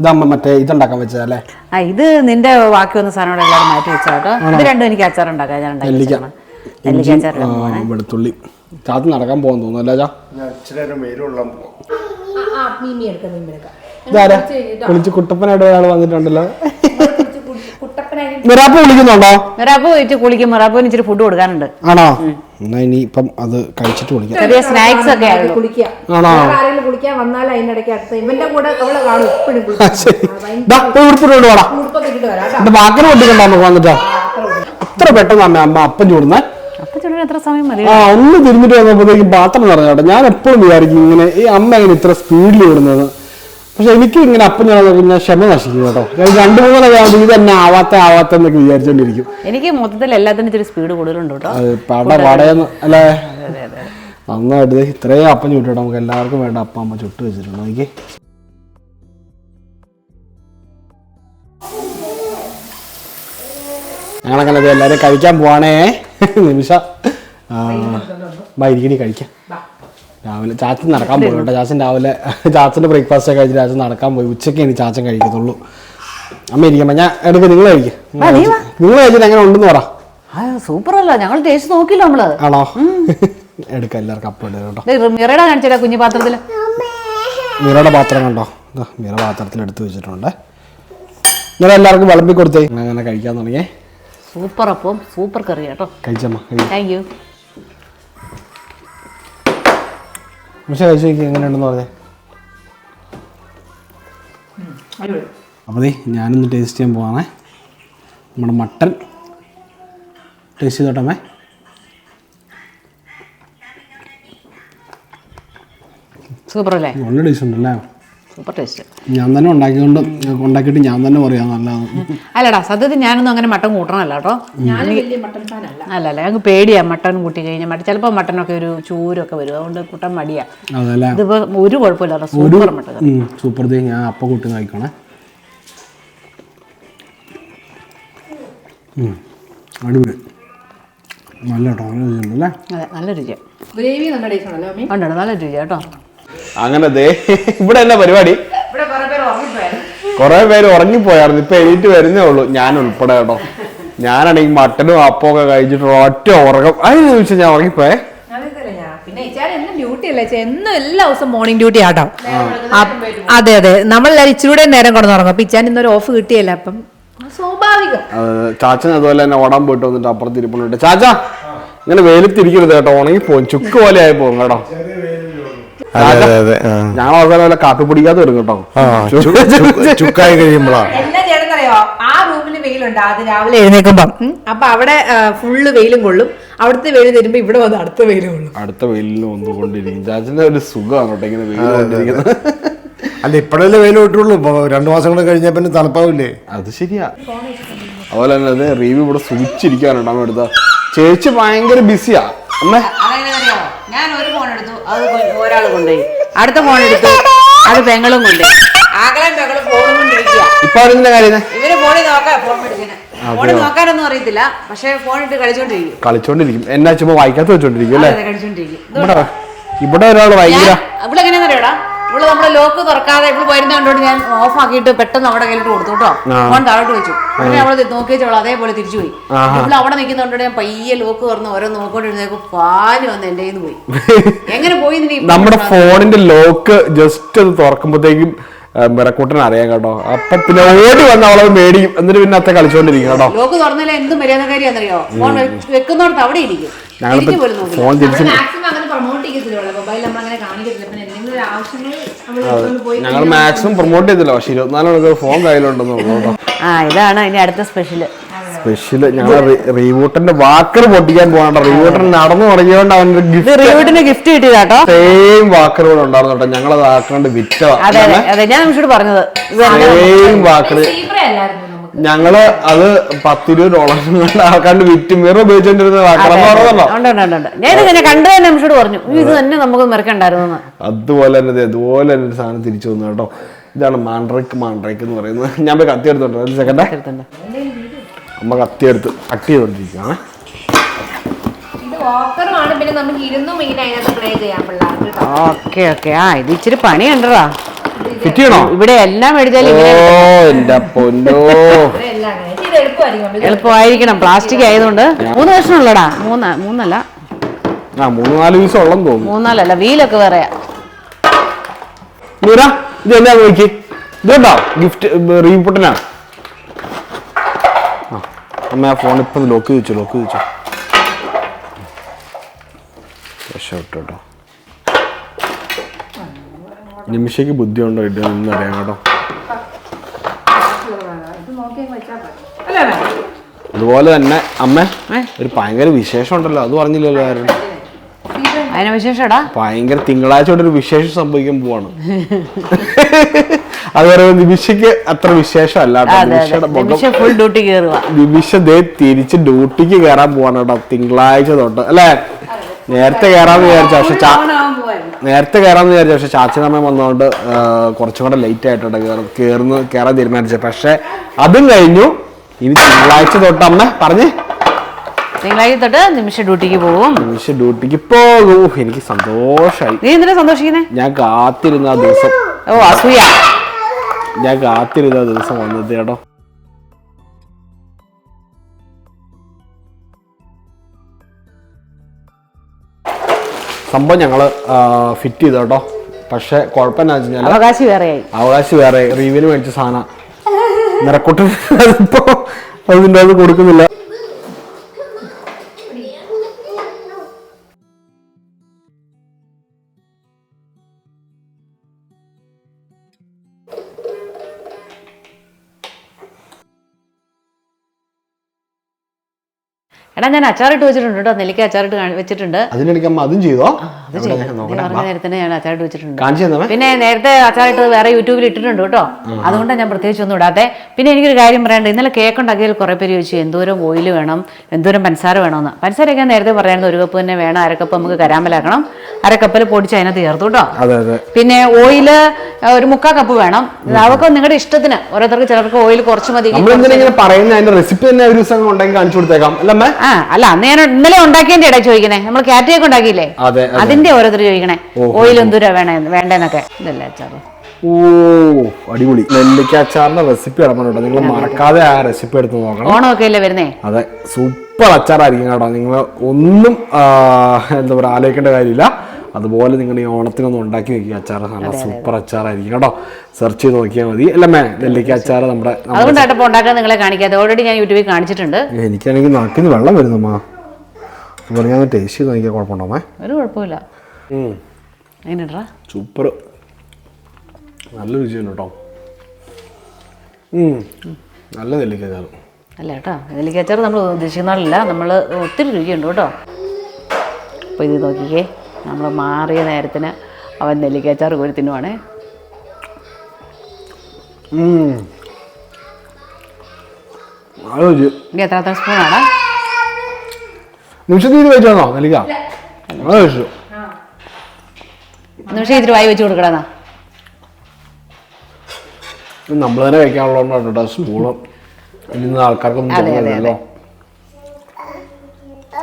ഇതമ്മ മറ്റേ ഇതുണ്ടാക്കാൻ വെച്ചതല്ലേ ആ ഇത് നിന്റെ ബാക്കി വന്ന സാധനം എല്ലാവരും മാറ്റി വെച്ചാട്ടോ ഇത് രണ്ടും എനിക്ക് അച്ചാർ ഉണ്ടാക്കാൻ ഞാൻ ഉണ്ടാക്കി ഇഞ്ചി വെളുത്തുള്ളി ചാത്ത് നടക്കാൻ പോകാൻ തോന്നുന്നു അല്ലേ ചാ? ഇതാരാ? കുളിച്ച് കുട്ടപ്പനായിട്ട് ഒരാൾ വന്നിട്ടുണ്ടല്ലോ. മിറാപ്പ് വിളിക്കുന്നുണ്ടോ? മിറാപ്പ് പോയിട്ട് കുളിക്കും. മിറാപ്പിന് ഇച്ചിരി ഫുഡ് കൊടുക്കാനുണ്ട്. ആണോ? എന്നാ ഇനി ഇപ്പം അത് കഴിച്ചിട്ട് വിളിക്കാം ചെറിയ സ്നാക്സ് ഒക്കെ ആണോ? ആരെങ്കിലും കുളിക്കാൻ വന്നാൽ അതിനിടയ്ക്ക് അടുത്ത് ഇവന്റെ കൂടെ അവളെ കാണും. എപ്പോഴും ശരി. ദാ, പോയി ഉടുപ്പിട്ട് വാടാ എന്റെ വാക്കിന് നമുക്ക് വന്നിട്ടോ അത്ര പെട്ടെന്ന് അമ്മ അമ്മ അപ്പം ചൂടുന്നേ അപ്പൊ ചുടുന്ന? എത്ര സമയം മതി. ആ ഒന്ന് തിരിഞ്ഞിട്ട് വന്നപ്പോഴത്തേക്ക് പാത്രം നിറഞ്ഞു കേട്ടോ. ഞാൻ എപ്പോഴും വിചാരിക്കും ഇങ്ങനെ ഈ അമ്മ ഇങ്ങനെ ഇത്ര സ്പീഡിൽ വിടുന്നത് പക്ഷെ എനിക്ക് ഇങ്ങനെ അപ്പം ഞാൻ പിന്നെ ക്ഷമ നശിക്കും കേട്ടോ. ഞാൻ രണ്ടു മൂന്നര ആവുമ്പോൾ ഇത് തന്നെ ആവാത്ത ആവാത്ത എന്നൊക്കെ വിചാരിച്ചോണ്ടിരിക്കും. എനിക്ക് മൊത്തത്തിൽ എല്ലാത്തിനും ഇത്തിരി സ്പീഡ് കൂടുതലുണ്ട് കേട്ടോ. അത് പട പടയെന്ന് അല്ലേ? നന്നായിട്ട് ഇത്രയും അപ്പം ചുട്ടിട്ടോ നമുക്ക് എല്ലാവർക്കും വേണ്ട അപ്പം അമ്മ ചുട്ട് വെച്ചിട്ടുണ്ട്. എനിക്ക് ഞങ്ങളങ്ങനെ എല്ലാവരും കഴിക്കാൻ പോവാണേ. നിമിഷ. ഇരിക്കണി കഴിക്കാം. രാവിലെ ചാച്ചൻ നടക്കാൻ പോയി കേട്ടോ. ചാച്ചൻ രാവിലെ ചാച്ചന്റെ ബ്രേക്ക്ഫാസ്റ്റ് ഒക്കെ കഴിച്ച് ചാച്ചൻ നടക്കാൻ പോയി. ഉച്ചയ്ക്ക് ഇനി ചാച്ചൻ കഴിക്കത്തുള്ളൂ. അമ്മ ഇരിക്കുമ്പോ ഞാൻ എടുക്ക് നിങ്ങൾ കഴിക്കും. നിങ്ങൾ കഴിച്ചിട്ട് എങ്ങനെ ഉണ്ടെന്ന് പറ. ആ സൂപ്പർ അല്ല ഞങ്ങൾ ടേസ്റ്റ് നോക്കില്ല നമ്മൾ. ആണോ? എടുക്കാം എല്ലാവർക്കും അപ്പം കേട്ടോ. മിറയുടെ കാണിച്ചില്ല കുഞ്ഞു പാത്രത്തിൽ മിറയുടെ പാത്രം കണ്ടോ? മിറ പാത്രത്തിൽ എടുത്തു വെച്ചിട്ടുണ്ട്. ഇങ്ങനെ എല്ലാവർക്കും വിളമ്പി കൊടുത്തേ. അങ്ങനെ കഴിക്കാൻ തുടങ്ങിയേ. സൂപ്പർ അപ്പം. സൂപ്പർ കറി കേട്ടോ. കഴിച്ചമ്മ കഴി താങ്ക് യു പക്ഷെ കഴിച്ചു നോക്കി എങ്ങനെയുണ്ടെന്ന് പറഞ്ഞേ. അപ്പോൾ ദേ ഞാനൊന്ന് ടേസ്റ്റ് ചെയ്യാൻ പോവാണേ. നമ്മുടെ മട്ടൻ ടേസ്റ്റ് ചെയ്തോട്ടമ്മേ സൂപ്പർ അല്ലേ നല്ല ടേസ്റ്റ് ഉണ്ടല്ലേ? Super taste. ഞാൻ തന്നെ ഉണ്ടാക്കിക്കൊണ്ട് ഉണ്ടാക്കിയിട്ട് ഞാൻ തന്നെ പറയാം നല്ലതാണ് അല്ലടാ സത്യത്തിൽ ഞാനൊന്നും അങ്ങനെ മട്ടൻ കൂട്ടണമല്ല കേട്ടോ. ഞാൻ വലിയ മട്ടൻ ഫാനല്ല. അല്ല അല്ല ഞങ്ങൾക്ക് പേടിയാ മട്ടൻ കൂട്ടി കഴിഞ്ഞാൽ മട്ടൻ ചിലപ്പോൾ മട്ടനൊക്കെ ഒരു ചൂരൊക്കെ വരും. അതുകൊണ്ട് കൂട്ടാൻ മടിയാ. അതല്ലേ? ഇതിപ്പോ ഒരു കുഴപ്പമില്ല സൂപ്പർ മട്ടൻ സൂപ്പർ ദേ ഞാൻ അപ്പം കൂട്ടി കഴിക്കണേ. ഉം, അടിപൊളി. നല്ല കേട്ടോ നല്ല അതെ നല്ല രുചിയാണ് ഗ്രേവി നല്ല ടേസ്റ്റ് മമ്മി ഉണ്ട് നല്ല രുചിയാ കേട്ടോ. അങ്ങനെ ദേ ഇവിടെ എന്നാ പരിപാടി? ഇവിടെ കുറെ പേര് ഉറങ്ങിപ്പോയായിരുന്നു. കുറെ പേര് ഉറങ്ങിപ്പോയായിരുന്നു. ഇപ്പൊ എണീറ്റ് വരുന്നേ ഉള്ളൂ. ഞാൻ ഉൾപ്പെടെ കേട്ടോ. ഞാനാണെങ്കിൽ മട്ടനും അപ്പം ഒക്കെ കഴിച്ചിട്ട് ഒറ്റ ഉറക്കം. അതിന് ചോദിച്ചാൽ ഞാൻ ഉറങ്ങിപ്പോയേ. പിന്നെ എന്നും ഡ്യൂട്ടി അല്ലേ? ചേ എന്നും എല്ലാ ദിവസവും മോർണിംഗ് ഡ്യൂട്ടി ആട്ടോ. അതെ അതെ. നമ്മളെല്ലാരും ഇച്ചിരി നേരം കൊണ്ടുറങ്ങും അപ്പൊ ഇച്ചാൻ ഇന്നൊരു ഓഫ് കിട്ടിയല്ല? അപ്പം സ്വാഭാവികം. ചാച്ചൻ അതുപോലെ തന്നെ ഓടാൻ പോയിട്ട് വന്നിട്ട് അപ്പുറത്ത് ഇരിപ്പുണ്ട് ചാച്ച ഇങ്ങനെ വെയിലത്തിരിക്കരുത് കേട്ടോ. ഉണങ്ങി പോകും ചുക്ക് പോലെ ആയി പോകും കേട്ടോ. ഞാൻ അവസാനം വല്ല കാപ്പി പിടിക്കാതെ വരും കേട്ടോ. ചുക്കായി കഴിയുമ്പോഴാ എന്നാ ചെയ്യണമെന്നറിയോ ആ റൂമിൽ വെയിലുണ്ട്. അത് രാവിലെ എഴുന്നേക്കുമ്പം. ഉം. അപ്പൊ അവിടെ ഫുള്ള് വെയിലും കൊള്ളും. അവിടുത്തെ വെയിൽ തരുമ്പോ ഇവിടെ വന്ന് അടുത്ത വെയിലും കൊള്ളും. അടുത്ത വെയിലിന് വന്നുകൊണ്ടിരിക്കും. ചാച്ചന്റെ ഒരു സുഖമാണ് കേട്ടോ ഇങ്ങനെ വെയിൽ കൊണ്ടിരിക്കുന്നത് അല്ല ഇപ്പോഴല്ലേ വെയിൽ വിട്ടുള്ളൂ ഇപ്പൊ രണ്ടു മാസം കൂടെ കഴിഞ്ഞാൽ പിന്നെ തണുപ്പാവില്ലേ? അത് ശരിയാ. അതുപോലെ തന്നെ റിവ്യൂ റീവി ഇവിടെ സുഖിച്ചിരിക്കാനുണ്ട് അമ്മ എടുത്ത. ചേച്ചി ഭയങ്കര ബിസിയാ. അമ്മേ ഞാൻ ഒരു ഫോൺ എടുത്തു അത് ഒരാൾ കൊണ്ടുപോയി. അടുത്ത ഫോൺ എടുത്തു. അത് പെങ്ങളും കൊണ്ടുപോയി. ആകളം പെങ്ങളും ഫോണും കൊണ്ടിരിക്കുക ഇപ്പൊ അതിന്റെ കാര്യം ഇവർ ഫോണിൽ നോക്കാൻ ഫോൺ എടുക്കണേ ഫോണിൽ നോക്കാനൊന്നും അറിയത്തില്ല. പക്ഷെ ഫോൺ ഇട്ട് കളിച്ചോണ്ടിരിക്കും. കളിച്ചോണ്ടിരിക്കും. എന്നാ ചുമ്മാ വായിക്കാത്ത വെച്ചോണ്ടിരിക്കും അല്ലേ? കളിച്ചോണ്ടിരിക്കും. ഇവിടെ ഇവിടെ ഒരാൾ ഭയങ്കര ഇവിടെ എങ്ങനെയാണെന്നറിയോടാ ഇവിടെ നമ്മൾ ലോക്ക് തുറക്കാതെ ഇവൾ വരുന്ന കണ്ടോണ്ട് ഞാൻ ഓഫ് ആക്കിയിട്ട് പെട്ടെന്ന് അവിടെ കയ്യിലിട്ട് കൊടുത്തു കേട്ടോ. ഫോൺ താഴോട്ട് വെച്ചു. അങ്ങനെ അവൾ നോക്കി വെച്ചവൾ അതേപോലെ തിരിച്ചു പോയി ഇവൾ അവിടെ നിൽക്കുന്നോണ്ട് ഞാൻ പയ്യെ ലോക്ക് തുറന്ന് ഓരോ നോക്കോണ്ടിരുന്നേക്കും പാൽ വന്ന് എന്റെ കയ്യിൽ പോയി. എങ്ങനെ പോയി നമ്മുടെ ഫോണിന്റെ ലോക്ക് ജസ്റ്റ് അത് തുറക്കുമ്പോഴത്തേക്കും മിറക്കൂട്ടൻ അറിയാം കേട്ടോ. അപ്പൊ പിന്നെ ഓടി വന്ന അവളെ മേടിക്കും. എന്നിട്ട് പിന്നെ അത്ത കളിച്ചോണ്ടിരിക്കും കേട്ടോ. ലോക്ക് തുറന്നില്ല എന്ത് മര്യാദക്കാരിയാണെന്നറിയോ? ഫോൺ വെക്കുന്നോടത്ത് അവിടെ ഇരിക്കും. ഞങ്ങളിപ്പോ ഫോൺ തിരിച്ച് ഞങ്ങൾ മാക്സിമം പ്രൊമോട്ട് ചെയ്തില്ല. പക്ഷെ ഇരുപത്തിനാല് മണിക്കൂർ ഫോൺ കയ്യിലുണ്ടെന്ന് തോന്നുന്നു. ആ ഇതാണ് ഇനി അടുത്ത സ്പെഷ്യൽ സ്പെഷ്യൽ ഞങ്ങൾ റീവൂട്ടന്റെ വാക്കർ പൊട്ടിക്കാൻ പോകണ്ട റീവൂട്ടൻ നടന്നു തുടങ്ങിയോണ്ട് അവന്റെ ഗിഫ്റ്റ് റീവൂട്ടിന് ഗിഫ്റ്റ് കിട്ടിയതാട്ടോ സെയിം വാക്കർ കൂടെ ഉണ്ടായിരുന്നു കേട്ടോ. ഞങ്ങളത് ആക്കാണ്ട് വിറ്റാ അതെ ഞാൻ നിമിഷോട് പറഞ്ഞത്. സെയിം വാക്കർ ഞങ്ങൾ അത് പത്തിരുപത് ഡോളർ ആൾക്കാരുടെ വിറ്റ് മിറ ഉപയോഗിച്ചോണ്ടിരുന്ന കണ്ടു തന്നെ നിമിഷോട് പറഞ്ഞു. ഇത് തന്നെ നമുക്ക് മെറുക്കണ്ടായിരുന്നു അതുപോലെ തന്നെ ദേ അതുപോലെ തന്നെ ഒരു സാധനം തിരിച്ചു വന്നു കേട്ടോ. ഇതാണ് മാൻഡ്രേക്ക് മാൻഡ്രേക്ക് എന്ന് പറയുന്നത്. ഞാൻ പോയി കത്തി എടുത്തോട്ടോ ഒരു സെക്കൻഡ് അമ്മ കത്തി എടുത്ത് കട്ട് ചെയ്തോണ്ടിരിക്കുകയാണ്. Okay okay. ആ ഇത് ഇച്ചിരി പണി പണിയുണ്ടടാ. ഫിറ്റ് ചെയ്യണോ ഇവിടെ എല്ലാം മേടിച്ചാലും ഓ എന്റെ പൊന്നോ. എളുപ്പമായിരിക്കണം. പ്ലാസ്റ്റിക് ആയതുകൊണ്ട് മൂന്ന് കഷ്ണമുള്ളടാ മൂന്ന് മൂന്നല്ല. ആ മൂന്ന് നാല് ദിവസം ഉള്ളെന്ന് തോന്നുന്നു. മൂന്നാലല്ല വീലൊക്കെ വേറെയാ. മീറ ഇത് എന്നാ നോക്കി? ഇത് കേട്ടോ ഗിഫ്റ്റ് റീപുട്ടനാ അമ്മ ആ ഫോൺ ഇപ്പം ലോക്ക് ചോദിച്ചു ലോക്ക് ചോദിച്ചു രക്ഷപ്പെട്ടു കേട്ടോ. നിമിഷയ്ക്ക് ബുദ്ധിയുണ്ടോ? ഇല്ല എന്നറിയാം കേട്ടോ. അതുപോലെ തന്നെ അമ്മ ഒരു ഭയങ്കര വിശേഷം ഉണ്ടല്ലോ അത് പറഞ്ഞില്ലല്ലോ ആരും. അതിനെ വിശേഷടാ? ഭയങ്കര തിങ്കളാഴ്ച കൊണ്ട് ഒരു വിശേഷം സംഭവിക്കാൻ പോവാണ്. അത് പറയുമ്പോൾ നിമിഷയ്ക്ക് അത്ര വിശേഷം അല്ല നിമിഷം ദേ തിരിച്ച് ഡ്യൂട്ടിക്ക് കയറാൻ പോവാണ് കേട്ടോ. തിങ്കളാഴ്ച തൊട്ട് അല്ലേ? നേരത്തെ കയറാന്ന് വിചാരിച്ച. പക്ഷെ നേരത്തെ കയറാന്ന് വിചാരിച്ചു പക്ഷെ ചാച്ചനമ്മ വന്നതുകൊണ്ട് കുറച്ചും കൂടെ ലേറ്റ് ആയിട്ടുണ്ട് കയറും കയറുന്നു കയറാൻ തീരുമാനിച്ചത് പക്ഷെ അതും കഴിഞ്ഞു. ഇനി തിങ്കളാഴ്ച തൊട്ട് അമ്മ പറഞ്ഞേ. തിങ്കളാഴ്ച തൊട്ട് നിമിഷ ഡ്യൂട്ടിക്ക് പോകും നിമിഷ ഡ്യൂട്ടിക്ക് പോകൂ. എനിക്ക് സന്തോഷായി. നീ എന്തിനാ സന്തോഷിക്കുന്നേ? ഞാൻ കാത്തിരുന്ന ആ ദിവസം. ഓ അസൂയ. ഞാൻ കാത്തിരുന്ന ആ ദിവസം വന്നത് കേട്ടോ. സംഭവം ഞങ്ങൾ ഫിറ്റ് ചെയ്തു കേട്ടോ. പക്ഷെ കുഴപ്പമെന്നാ വെച്ച് കഴിഞ്ഞാൽ അവകാശി വേറെയായി. അവകാശം വേറെ റിവ്യൂവിന് മേടിച്ച സാധനം. നിറക്കൂട്ട് അതിപ്പോ അതിന്റെ അത് കൊടുക്കുന്നില്ല. എടാ ഞാൻ അച്ചാർ ഇട്ട് വെച്ചിട്ടുണ്ട് കേട്ടോ. നെല്ലിക്ക അച്ചാർ ഇട്ട് വെച്ചിട്ടുണ്ട്. അതിനിടയ്ക്ക് അമ്മ അതും ചെയ്തോ? നേരത്തെ ഞാൻ അച്ചാറിട്ട് വെച്ചിട്ടുണ്ട്. പിന്നെ നേരത്തെ അച്ചാർ അച്ചാറിട്ട് വേറെ യൂട്യൂബിൽ ഇട്ടിട്ടുണ്ട് കേട്ടോ. അതുകൊണ്ടാണ് ഞാൻ പ്രത്യേകിച്ച് ഒന്നും ഇടാതെ പിന്നെ എനിക്കൊരു കാര്യം പറയാണ്ട് ഇന്നലെ കേക്ക് ഉണ്ടാക്കിയതിൽ കുറേ പേര് ചോദിച്ചു എന്തോരം ഓയിൽ വേണം? എന്തോരം പഞ്ചസാര വേണമെന്ന് പഞ്ചസാരയൊക്കെ നേരത്തെ പറയായിരുന്നു ഒരു കപ്പ് തന്നെ വേണം. അരക്കപ്പ് നമുക്ക് കരാമലാക്കണം. അരക്കപ്പിൽ പൊടിച്ച് അതിനകത്ത് ചേർത്തു കേട്ടോ. പിന്നെ ഓയിൽ ഒരു മുക്കാ കപ്പ് വേണം. അതൊക്കെ നിങ്ങളുടെ ഇഷ്ടത്തിന്. ഓരോരുത്തർക്ക് ചിലർക്ക് ഓയിൽ കുറച്ച് മതി. പറയുന്ന? റെസിപ്പി തന്നെ ഒരു ദിവസം ഉണ്ടെങ്കിൽ കാണിച്ചു കൊടുത്തേക്കാം. അല്ല ആ അല്ല അന്ന് ഞാൻ ഇന്നലെ ഉണ്ടാക്കിയതിന്റെ ഇടയിൽ ചോദിക്കണേ. നമ്മൾ കാറ്റയൊക്കെ ഉണ്ടാക്കിയില്ലേ? അതെ, അതെ. അതിന്റെ ഓരോരുത്തർ ചോദിക്കണേ. ഓയിൽ എന്തൂരാ വേണേ വേണ്ടെന്നൊക്കെ. ഇതല്ലേ അച്ചാറ്. ഓ അടിപൊളി. നെല്ലിക്ക അച്ചാറിന്റെ റെസിപ്പി ഇടണം നിങ്ങൾ മറക്കാതെ ആ റെസിപ്പി എടുത്ത് നോക്കണം. ഓണമൊക്കെ അല്ലേ വരുന്നേ? അതെ സൂപ്പർ അച്ചാറായിരിക്കും കേട്ടോ. നിങ്ങൾ ഒന്നും ആ, എന്താ പറയുക ആലോചിക്കേണ്ട കാര്യമില്ല. അതുപോലെ നിങ്ങൾ ഈ ഓണത്തിനൊന്ന് ഉണ്ടാക്കി വെക്കുക. അച്ചാർ നല്ല സൂപ്പർ അച്ചാറായിരിക്കും കേട്ടോ. സെർച്ച് ചെയ്ത് നോക്കിയാൽ മതി. അല്ല മേ നെല്ലിക്ക അച്ചാർ നമ്മുടെ ഉണ്ടാക്കാൻ നിങ്ങളെ കാണിക്കാതെ ഓൾറെഡി ഞാൻ യൂട്യൂബിൽ കാണിച്ചിട്ടുണ്ട്. എനിക്കാണെങ്കിൽ നാക്കിന്ന് വെള്ളം വരുന്നമ്മാ. അതുപോലെ ഞാൻ ടേസ്റ്റ് ചെയ്ത് നോക്കിയാൽ കുഴപ്പമുണ്ടോമേ ഒരു കുഴപ്പമില്ല. സൂപ്പർ നല്ല രുചിയുണ്ട് കേട്ടോ. നല്ല നെല്ലിക്ക അച്ചാർ അല്ല കേട്ടോ. നെല്ലിക്ക അച്ചാർ നമ്മൾ ഉദ്ദേശിക്കുന്നില്ല നമ്മൾ ഒത്തിരി രുചിയുണ്ട് കേട്ടോ. അപ്പോൾ ഇത് നോക്കിക്കേ. നമ്മൾ മാറിയ നേരത്തിന് അവൻ നെല്ലിക്ക അച്ചാർ കോരി തിന്നുവാണേ. ഇനി എത്ര സ്പൂണാണ് നിമിഷത്തിൽ ഇത് നെല്ലിക്ക? നല്ല കഴിച്ചു നിമിഷം ഇത്തിരി വായി വെച്ച് കൊടുക്കണമെന്നാ നമ്മൾ തന്നെ കഴിക്കാനുള്ളതുകൊണ്ടാണ് കേട്ടോ സ്പൂണ് ഇന്ന് ആൾക്കാർക്കൊന്നും തോന്നുന്നില്ലല്ലോ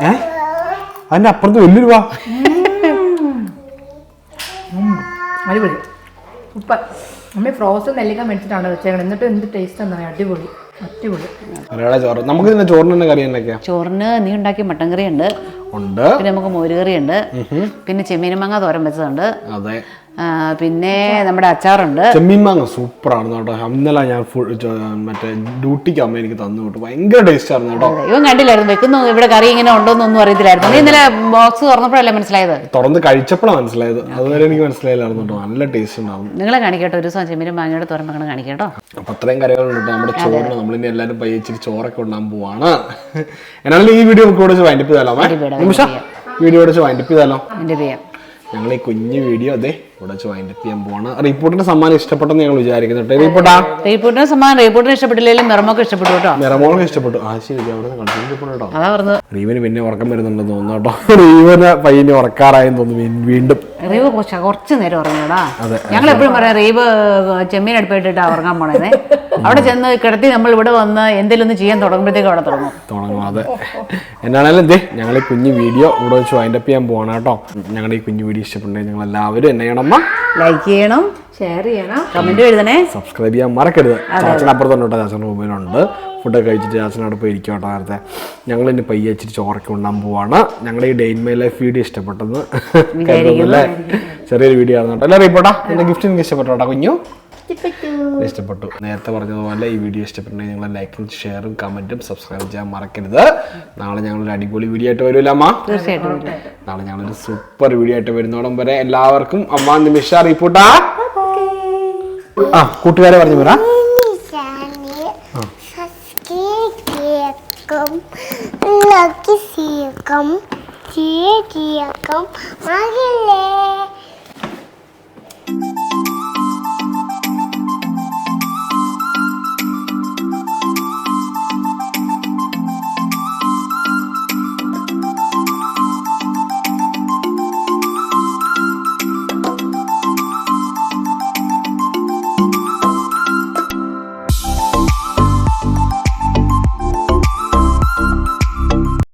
ഏ? അപ്പുറത്ത് വലിയൊരു വാ. അടിപൊളി. ഉപ്പ. അമ്മ ഫ്രോസൺ നെല്ലിക്ക മേടിച്ചിട്ടാണ് വെച്ചത് എന്നിട്ട് എന്ത് ടേസ്റ്റ് എന്നാ അടിപൊളി. അടിപൊളി. ഒരാളെ ചോറ്. നമുക്ക് ഇതിന്റെ ചോറിന് തന്നെ കറി ചോറിന് നീ ഉണ്ടാക്കിയ മട്ടൻ കറി ഉണ്ട്. ഉണ്ട് പിന്നെ നമുക്ക് മോരുകറി ഉണ്ട് പിന്നെ ചെമ്മീൻ മാങ്ങ തോരൻ വെച്ചതുണ്ട്. അതെ. പിന്നെ നമ്മുടെ അച്ചാറുണ്ട്. ചെമ്മീൻ മാങ്ങ സൂപ്പറാണ് കേട്ടോ. ഇന്നലെ ഞാൻ ഫുൾ മറ്റേ ഡ്യൂട്ടിക്ക് അമ്മ എനിക്ക് തന്നു കേട്ടോ. ഭയങ്കര ടേസ്റ്റ് ആയിരുന്നു കേട്ടോ. ഇവൻ കണ്ടില്ലായിരുന്നു. വെക്കുന്നു ഇവിടെ കറി ഇങ്ങനെ ഉണ്ടോന്നൊന്നും അറിയത്തില്ലായിരുന്നു. ഇന്നലെ ബോക്സ് തുറന്നപ്പോഴല്ലേ മനസ്സിലായത്? തുറന്ന് കഴിച്ചപ്പോഴാണ് മനസ്സിലായത്. അതുവരെ എനിക്ക് മനസ്സിലായില്ലായിരുന്നു കേട്ടോ. നല്ല ടേസ്റ്റ് ഉണ്ടാവും. നിങ്ങളെ കാണിക്കട്ടോ ഒരു ദിവസം ചെമ്മീൻ മാങ്ങയുടെ തോരൻ കാണിക്കട്ടോ അപ്പൊ അത്രയും കറികളുണ്ട് നമ്മുടെ ചോറിന് നമ്മളിനി എല്ലാവരും പയ്യച്ചിരി ചോറൊക്കെ ഉണ്ടാകാൻ പോവാണ്. എന്നാലും ഈ വീഡിയോ നമുക്ക് ഇവിടെ വൈൻഡപ്പ് ചെയ്താലോ വീഡിയോ ഇവിടെ വൈൻഡപ്പ് ചെയ്താലോ? ഞങ്ങൾ ഈ കുഞ്ഞു വീഡിയോ അതെ ഇവിടെ വെച്ച് വൈൻഡപ്പ് ചെയ്യാൻ പോവാണ്. റിപ്പോർട്ടിന്റെ സമ്മാനം ഇഷ്ടപ്പെട്ടെന്ന് ഞങ്ങൾ വിചാരിക്കുന്നുണ്ട് റിപ്പോർട്ടാ റീപ്പോർട്ടിന് സമ്മാനം റിപ്പോർട്ടിന് ഇഷ്ടപ്പെട്ടില്ലെങ്കിലും മെറമൊക്കെ ഇഷ്ടപ്പെട്ടു കേട്ടോ. നിറമോളൊക്കെ ഇഷ്ടപ്പെട്ടു. ആ ശരി അവിടെ കേട്ടോ അതാ പറഞ്ഞത്. റീവിന് പിന്നെ ഉറക്കം വരുന്നുണ്ടെന്ന് തോന്നുന്നു കേട്ടോ. റീവിന് പയ്യന് ഉറക്കാറായെന്ന് തോന്നുന്നു വീണ്ടും. റീവ് കുറച്ച് നേരം ഉറങ്ങിയടാ. ഞങ്ങൾ എപ്പോഴും പറയാം റീവ് ചെമ്മീൻ അടുപ്പിട്ടിട്ടാ ഉറങ്ങാൻ പോണേ അവിടെ ചെന്ന് കിടത്തി നമ്മൾ ഇവിടെ വന്ന് എന്തെങ്കിലും ഒന്ന് ചെയ്യാൻ തുടങ്ങുമ്പോഴത്തേക്ക് അവിടെ തുടങ്ങും. തുടങ്ങും അതെ. എന്നാണേലും ദേ ഞങ്ങൾ ഈ കുഞ്ഞു വീഡിയോ ഇവിടെ വെച്ച് വൈൻഡപ്പ് ചെയ്യാൻ പോവാണ് കേട്ടോ. ഞങ്ങളുടെ ഈ കുഞ്ഞു വീഡിയോ ഇഷ്ടപ്പെട്ടെങ്കിൽ ഞങ്ങൾ എല്ലാവരും എന്നെ ചെയ്യണമ്മ ലൈക്ക് ചെയ്യണം ഷെയർ ചെയ്യണം കമന്റ് എഴുതണേ. സബ്സ്ക്രൈബ് ചെയ്യാൻ മറക്കരുത്. ചാച്ചൻ അപ്പുറത്തുണ്ട് ചാച്ചന്റെ മൊബൈലുണ്ട്. ഫുഡൊക്കെ കഴിച്ചിട്ട് ചാച്ചനോടൊപ്പം ഇരിക്കും കേട്ടോ നേരത്തെ. ഞങ്ങൾ ഇനി പയ്യെ വെച്ചിട്ട് ചോറൊക്കെ ഉണ്ടാൻ പോവാണ്. ഞങ്ങൾ ഈ day in my life video ഇഷ്ടപ്പെട്ടെന്ന് കരുതുന്നല്ലേ ചെറിയൊരു വീഡിയോ ആണ് കേട്ടോ. ഇപ്പോട്ടാ എന്റെ ഗിഫ്റ്റ് എനിക്ക് ഇഷ്ടപ്പെട്ടോട്ടാ കുഞ്ഞു? ഇഷ്ടപ്പെട്ടു. നേരത്തെ പറഞ്ഞതുപോലെ ഈ വീഡിയോ ഇഷ്ടപ്പെട്ടുണ്ടെങ്കിൽ നിങ്ങൾ ലൈക്കും ഷെയറും കമന്റും സബ്സ്ക്രൈബ് ചെയ്യാൻ മറക്കരുത്. നാളെ ഞങ്ങൾ ഒരു അടിപൊളി വീഡിയോ ആയിട്ട് വരൂല അമ്മ? തീർച്ചയായിട്ടും. നാളെ ഞങ്ങൾ ഒരു സൂപ്പർ വീഡിയോ ആയിട്ട് വരുന്നോടം വരെ എല്ലാവർക്കും അമ്മ നിമിഷ റിപ്പോർട്ടാ ആ. കൂട്ടുകാരെ പറഞ്ഞു പറ. ലക്കി സീക്കം ചീ ചീക്കം മകളേ